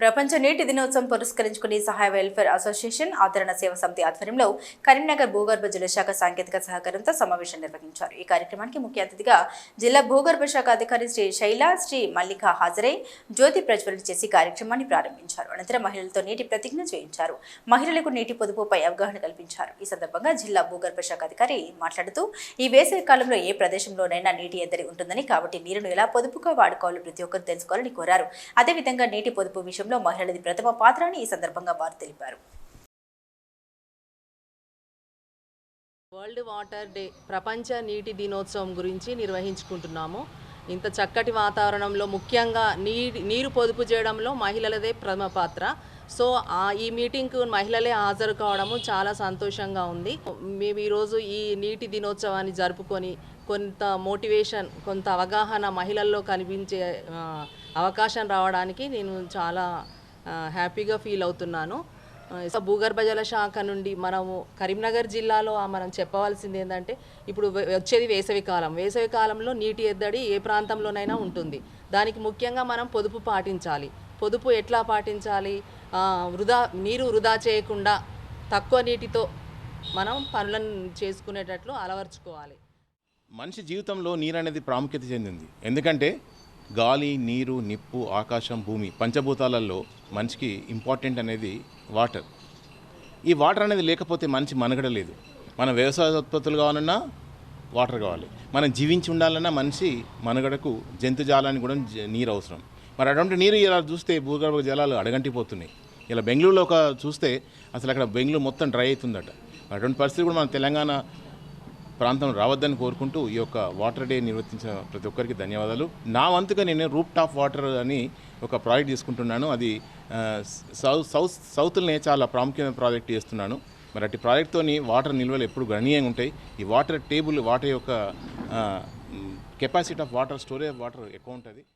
ప్రపంచ నీటి దినోత్సవం పురస్కరించుకుని సహాయ వెల్ఫేర్ అసోసియేషన్ ఆదరణ సేవ సమితి ఆధ్వర్యంలో కరీంనగర్ భూగర్భ జల శాఖ సాంకేతిక సహకారంతో సమావేశం నిర్వహించారు. ఈ కార్యక్రమానికి ముఖ్య అతిథిగా జిల్లా భూగర్భ శాఖ అధికారి శ్రీ శైల శ్రీ మల్లిక హాజరై జ్యోతి ప్రజ్వలన చేసి కార్యక్రమాన్ని ప్రారంభించారు. అనంతరం మహిళలతో నీటి ప్రతిజ్ఞ చేయించారు. మహిళలకు నీటి పొదుపుపై అవగాహన కల్పించారు. ఈ సందర్భంగా జిల్లా భూగర్భ శాఖ అధికారి మాట్లాడుతూ ఈ వేసవి కాలంలో ఏ ప్రదేశంలోనైనా నీటి ఎద్దడి ఉంటుందని కాబట్టి నీరును ఎలా పొదుపుగా వాడుకోవాలో ప్రతి ఒక్కరు తెలుసుకోవాలని కోరారు. అదేవిధంగా నీటి పొదుపు విషయం విషయంలో మహిళలది ప్రథమ పాత్ర అని ఈ సందర్భంగా వారు తెలిపారు. వరల్డ్ వాటర్ డే ప్రపంచ నీటి దినోత్సవం గురించి నిర్వహించుకుంటున్నాము. ఇంత చక్కటి వాతావరణంలో ముఖ్యంగా నీ నీరు పొదుపు చేయడంలో మహిళలదే ప్రథమ పాత్ర. సో ఆ ఈ మీటింగ్కు మహిళలే హాజరు కావడము చాలా సంతోషంగా ఉంది. మేము ఈరోజు ఈ నీటి దినోత్సవాన్ని జరుపుకొని కొంత మోటివేషన్ కొంత అవగాహన మహిళల్లో కనిపించే అవకాశం రావడానికి నేను చాలా హ్యాపీగా ఫీల్ అవుతున్నాను. భూగర్భ జల శాఖ నుండి మనము కరీంనగర్ జిల్లాలో మనం చెప్పవలసింది ఏంటంటే ఇప్పుడు వచ్చేది వేసవి కాలం. వేసవి కాలంలో నీటి ఎద్దడి ఏ ప్రాంతంలోనైనా ఉంటుంది. దానికి ముఖ్యంగా మనం పొదుపు పాటించాలి. పొదుపు ఎట్లా పాటించాలి? వృధా నీరు వృధా చేయకుండా తక్కువ నీటితో మనం పనులను చేసుకునేటట్లు అలవర్చుకోవాలి. మనిషి జీవితంలో నీరు అనేది ప్రాముఖ్యత చెందింది. ఎందుకంటే గాలి నీరు నిప్పు ఆకాశం భూమి పంచభూతాలలో మనిషికి ఇంపార్టెంట్ అనేది వాటర్. ఈ వాటర్ అనేది లేకపోతే మనిషి మనగడ లేదు మన వ్యవసాయ ఉత్పత్తులు కావాలన్నా వాటర్ కావాలి. మనం జీవించి ఉండాలన్నా మనిషి మనుగడకు జంతుజాలానికి కూడా నీరు అవసరం. మరి అటువంటి నీరు ఇలా చూస్తే భూగర్భ జలాలు అడగంటిపోతున్నాయి. ఇలా బెంగళూరులో ఒక చూస్తే అసలు అక్కడ బెంగళూరు మొత్తం డ్రై అవుతుందట. అటువంటి పరిస్థితి కూడా మన తెలంగాణ ప్రాంతం రావద్దని కోరుకుంటూ ఈ యొక్క వాటర్ డే నిర్వర్తించిన ప్రతి ఒక్కరికి ధన్యవాదాలు. నా వంతుగా నేను రూప్ టాప్ వాటర్ అని ఒక ప్రాజెక్ట్ తీసుకుంటున్నాను. అది సౌత్ సౌత్ సౌత్లోనే చాలా ప్రాముఖ్యమైన ప్రాజెక్ట్ చేస్తున్నాను. మరి అట్టి ప్రాజెక్ట్తోని వాటర్ నిల్వలు ఎప్పుడు గణనీయంగా ఉంటాయి. ఈ వాటర్ టేబుల్ వాటర్ యొక్క capacity of water storage water ఎక్కువ ఉంటుంది.